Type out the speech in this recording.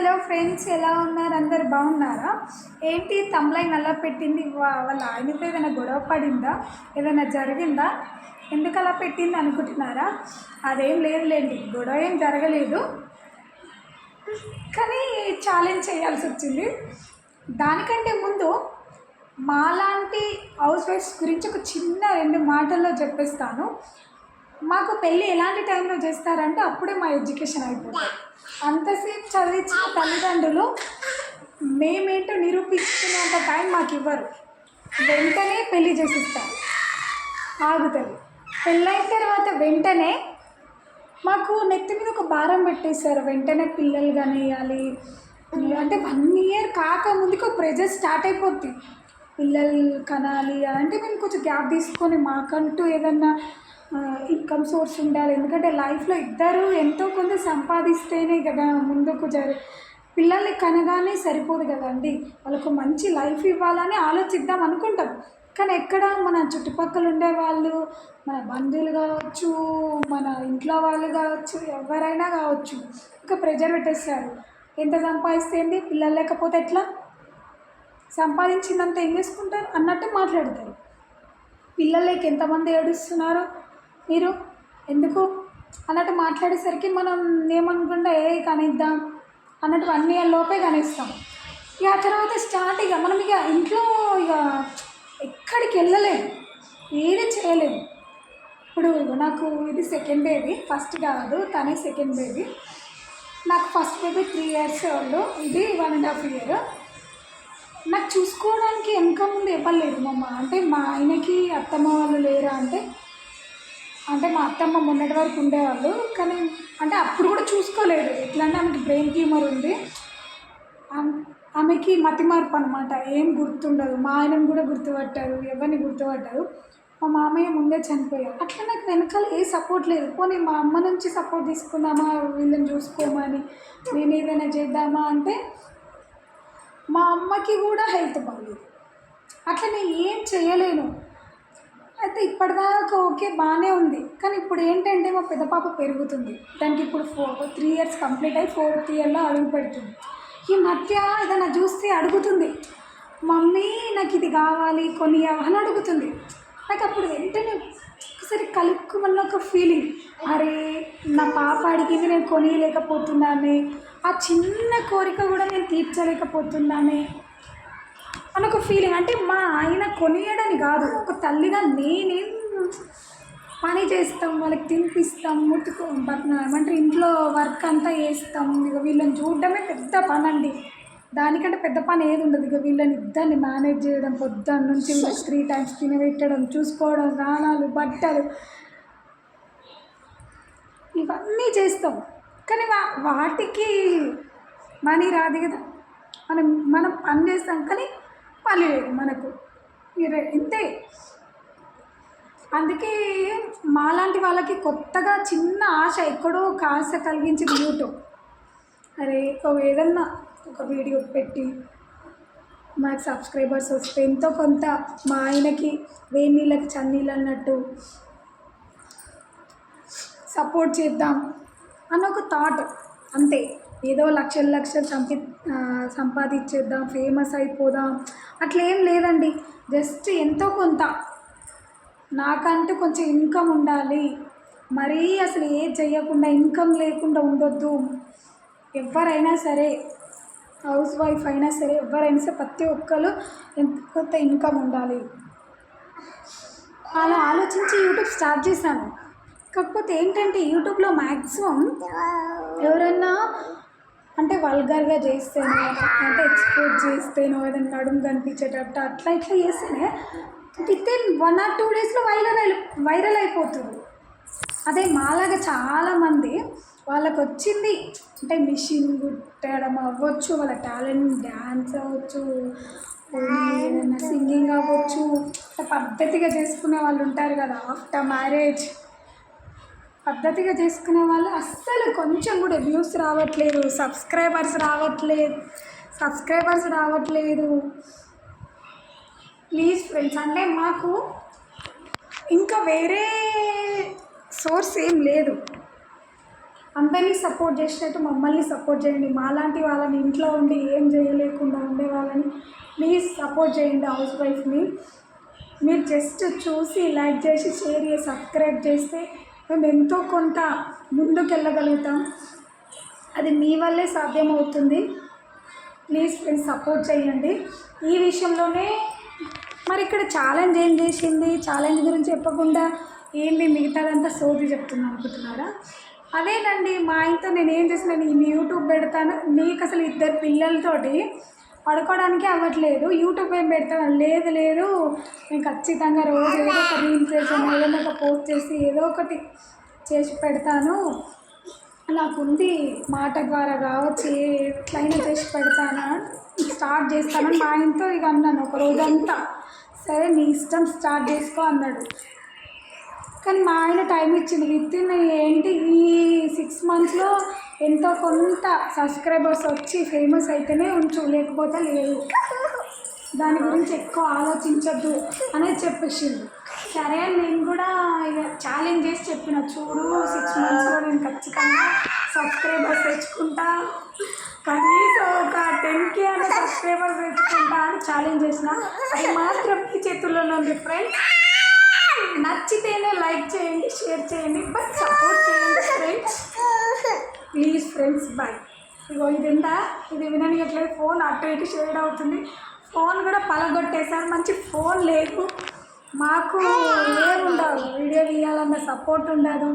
Hello friends ఎలా ఉన్నారు? అందరు బాగున్నారా? ఏంటి తమ్లైన్ అలా పెట్టింది? వా- వాళ్ళ ఆయనతో ఏదైనా గొడవ పడిందా? ఏదైనా జరిగిందా? ఎందుకు అలా పెట్టింది అనుకుంటున్నారా? అదేం లేదులేండి గొడవ ఏం జరగలేదు. కానీ ఛాలెంజ్ చేయాల్సి వచ్చింది. దానికంటే ముందు మాలాంటి హౌస్ వైఫ్స్ గురించి ఒక చిన్న రెండు మాటల్లో చెప్పేస్తాను. మాకు పెళ్ళి ఎలాంటి టైంలో చేస్తారంటే అప్పుడే మా ఎడ్యుకేషన్ అయిపోతుంది. అంతసేపు చదివించిన తల్లిదండ్రులు మేమేంటో నిరూపించుకునేంత టైం మాకు ఇవ్వరు. వెంటనే పెళ్ళి చేసిస్తారు. ఆగుతుంది. పెళ్ళైన తర్వాత వెంటనే మాకు నెత్తి మీద ఒక భారం పెట్టేశారు. వెంటనే పిల్లలు కనేయాలి. అంటే వన్ ఇయర్ కాక ముందుకు ప్రెజర్ స్టార్ట్ అయిపోద్ది. పిల్లలు కనాలి అంటే మేము కొంచెం గ్యాప్ తీసుకొని మాకంటూ ఏదన్నా ఇన్కమ్ సోర్స్ ఉండాలి. ఎందుకంటే లైఫ్లో ఇద్దరు ఎంతో కొంత సంపాదిస్తేనే కదా ముందుకు జరి పిల్లల్ని కనగానే సరిపోదు కదండి. వాళ్ళకు మంచి లైఫ్ ఇవ్వాలని ఆలోచిద్దాం అనుకుంటాం. కానీ ఎక్కడ మన చుట్టుపక్కల ఉండే వాళ్ళు మన బంధువులు కావచ్చు మన ఇంట్లో వాళ్ళు కావచ్చు ఎవరైనా కావచ్చు ఇంకా ప్రెజర్ పెట్టేస్తారు. ఎంత సంపాదిస్తేంది పిల్లలు లేకపోతే ఎట్లా? సంపాదించిందంతా ఏం చేసుకుంటారు? అన్నట్టు మాట్లాడతారు. పిల్లలకి ఎంతమంది ఏడుస్తున్నారో? మీరు ఎందుకు? అన్నట్టు మాట్లాడేసరికి మనం ఏమనుకుంటే ఏ కనిద్దాం? అన్నట్టు వన్ ఇయర్ లోపే కనిస్తాం. ఇక ఆ తర్వాత స్టార్ట్ ఇక మనం ఇక ఇంట్లో ఇక ఎక్కడికి వెళ్ళలేము ఏది చేయలేము ఇప్పుడు నాకు ఇది సెకండ్ బేబీ ఫస్ట్ కాదు తనే సెకండ్ బేబీ నాకు ఫస్ట్ బేబీ త్రీ ఇయర్స్ వాళ్ళు ఇది వన్ అండ్ హాఫ్ ఇయర్ నాకు చూసుకోవడానికి వెనక ముందు ఇవ్వలేదు మా అంటే మా ఆయనకి అత్తమ్మ వాళ్ళు లేరా అంటే అంటే మా అత్తమ్మ మొన్నటి వరకు ఉండేవాళ్ళు కానీ అంటే అప్పుడు కూడా చూసుకోలేదు. ఎట్లా అంటే ఆమెకి బ్రెయిన్ ట్యూమర్ ఉంది. ఆమెకి మతి మార్పు అనమాట ఏం గుర్తుండదు. మా ఆయనను కూడా గుర్తుపట్టారు ఎవరిని గుర్తుపట్టారు మా మామయ్య ముందే చనిపోయారు. అట్లా నాకు వెనకాల ఏ సపోర్ట్ లేదు. పోనీ మా అమ్మ నుంచి సపోర్ట్ తీసుకుందామా? వీళ్ళని చూసుకోమని నేను ఏదైనా చేద్దామా అంటే మా అమ్మకి కూడా హెల్త్ బాగలేదు అట్లా నేను ఏం చేయలేను. అంటే ఇప్పటిదాకా ఓకే బాగానే ఉంది. కానీ ఇప్పుడు ఏంటంటే మా పెద్ద పాప పెరుగుతుంది. దానికి ఇప్పుడు ఫోర్ త్రీ ఇయర్స్ కంప్లీట్ అయ్యి ఫోర్త్ ఇయర్లో అడుగు పెడుతుంది. ఈ మధ్య ఏదైనా చూస్తే అడుగుతుంది. మమ్మీ నాకు ఇది కావాలి కొని అని అడుగుతుంది. నాకు అప్పుడు వెంటనే ఒకసారి కలుక్కుమన్న ఒక ఫీలింగ్ అరే నా పాప అడిగింది నేను కొనియలేకపోతున్నానే. ఆ చిన్న కోరిక కూడా నేను తీర్చలేకపోతున్నానే. అని ఒక ఫీలింగ్ అంటే మా ఆయన కొనియడని కాదు ఒక తల్లిగా నేనేం పని చేస్తాం వాళ్ళకి తినిపిస్తాం ముట్టుకో ఏమంటారు ఇంట్లో వర్క్ అంతా చేస్తాం. ఇక వీళ్ళని చూడడమే పెద్ద పని అండి దానికంటే పెద్ద పని ఏది ఉండదు. ఇక వీళ్ళని ఇద్దరిని మేనేజ్ చేయడం పొద్దున్న నుంచి త్రీ టైమ్స్ తినబెట్టడం చూసుకోవడం స్నానాలు బట్టలు. ఇవన్నీ చేస్తాం. కానీ వా వాటికి మనీ రాదు కదా. మనం మనం పని చేస్తాం. కానీ పని మనకు. ఇంతే. అందుకే మాలాంటి వాళ్ళకి కొత్తగా చిన్న ఆశ ఎక్కడో ఒక ఆశ కలిగించింది యూట్యూబ్. అరే ఏదన్నా ఒక వీడియో పెట్టి మాకు సబ్స్క్రైబర్స్ వస్తే ఎంతో కొంత మా ఆయనకి వేడి నీళ్ళకి చన్నీళ్ళు అన్నట్టు సపోర్ట్ చేద్దాం అన్న ఒక థాట్. అంతే. ఏదో లక్షలు లక్షలు సంపి సంపాదించేద్దాం ఫేమస్ అయిపోదాం. అట్లా ఏం లేదండి. జస్ట్ ఎంతో కొంత. నాకంటూ కొంచెం ఇన్కమ్ ఉండాలి. మరీ అసలు ఏది చేయకుండా ఇన్కమ్ లేకుండా ఉండొద్దు. ఎవరైనా సరే హౌస్ వైఫ్ అయినా సరే ఎవరైనా సరే ప్రతి ఒక్కరు ఎంత కొంత ఇన్కమ్ ఉండాలి. అలా ఆలోచించి యూట్యూబ్ స్టార్ట్ చేశాను. కాకపోతే ఏంటంటే యూట్యూబ్లో మ్యాక్సిమం ఎవరన్నా అంటే వల్గర్గా చేస్తేనో అంటే ఎక్స్పోర్ట్ చేస్తేనో ఏదైనా నడుము కనిపించేటట్టు అట్లా ఇట్లా చేస్తేనే with in one or two డేస్లో వైరల్ అయి వైరల్ అయిపోతుంది. అదే మాలాగా చాలామంది వాళ్ళకి వచ్చింది అంటే మిషన్ కుట్టడం అవ్వచ్చు వాళ్ళ టాలెంట్ డ్యాన్స్ అవ్వచ్చు ఏదైనా సింగింగ్ అవ్వచ్చు పద్ధతిగా చేసుకునే వాళ్ళు ఉంటారు కదా ఆఫ్టర్ మ్యారేజ్ పద్ధతిగా చేసుకునే వాళ్ళు అస్సలు కొంచెం కూడా వ్యూస్ రావట్లేదు సబ్స్క్రైబర్స్ రావట్లేదు సబ్స్క్రైబర్స్ రావట్లేదు. ప్లీజ్ ఫ్రెండ్స్ అంటే మాకు ఇంకా వేరే సోర్స్ ఏం లేదు. అందరినీ సపోర్ట్ చేసినట్టు మమ్మల్ని సపోర్ట్ చేయండి. మాలాంటి వాళ్ళని ఇంట్లో ఉండి ఏం చేయలేకుండా ఉండే వాళ్ళని ప్లీజ్ సపోర్ట్ చేయండి హౌస్ వైఫ్ని మీరు జస్ట్ చూసి లైక్ చేసి షేర్ చేసి సబ్స్క్రైబ్ చేస్తే మేము ఎంతో కొంత ముందుకు వెళ్ళగలుగుతాం అది మీ వల్లే సాధ్యమవుతుంది. ప్లీజ్ ఫ్రెండ్స్ సపోర్ట్ చేయండి. ఈ విషయంలోనే మరి ఇక్కడ ఛాలెంజ్ ఏం చేసింది? ఛాలెంజ్ గురించి చెప్పకుండా ఏంది మిగతాదంతా సోది చెప్తున్నాను అనుకుంటున్నారా? అదేనండి మా ఇంట్లో నేను ఏం చేసిన నేను యూట్యూబ్ పెడతాను. నీకు అసలు ఇద్దరు పిల్లలతోటి పడుకోవడానికి అవ్వట్లేదు. యూట్యూబ్ ఏం పెడతాం? లేదు లేదు. నేను ఖచ్చితంగా రోజు ఏదో ఒక రీల్స్ చేసాను ఏదైనా ఒక పోస్ట్ చేసి ఏదో ఒకటి చేసి పెడతాను. నాకుంది మాట ద్వారా కావచ్చు ఎట్లయినా చేసి పెడతాను? స్టార్ట్ చేస్తానని మా ఆయనతో ఇక అన్నాను. ఒక రోజంతా. సరే నీ ఇష్టం స్టార్ట్ చేసుకో అన్నాడు. కానీ మా ఆయన టైం ఇచ్చింది. విత్ ఇన్ ఏంటి? ఈ సిక్స్ మంత్స్లో ఎంతో కొంత సబ్స్క్రైబర్స్ వచ్చి ఫేమస్ అయితేనే ఉంచు లేకపోతే లేదు దాని గురించి ఎక్కువ ఆలోచించద్దు అనేది చెప్పేసింది. సరే అని నేను కూడా ఇక ఛాలెంజ్ చేసి చెప్పిన చూడు సిక్స్ మంత్స్లో నేను ఖచ్చితంగా సబ్స్క్రైబర్స్ తెచ్చుకుంటా. కనీసం ఒక టెన్ కే సబ్స్క్రైబర్స్ తెచ్చుకుంటా అని ఛాలెంజ్ చేసిన. అది మాత్రం మీ చేతుల్లోనే ఉంది ఫ్రెండ్స్ నచ్చితేనే లైక్ చేయండి షేర్ చేయండి బట్ సపోర్ట్ చేయండి ఫ్రెండ్స్ ప్లీజ్ ఫ్రెండ్స్ బాయ్ ఇగో ఇది ఎంత ఇది విననియట్లేదు ఫోన్ అటు ఇటు షేడ్ అవుతుంది. ఫోన్ కూడా పలగొట్టేశారు మంచి ఫోన్ లేదు. మాకు ఏముండదు వీడియో తీయాలన్న సపోర్ట్ ఉండదు.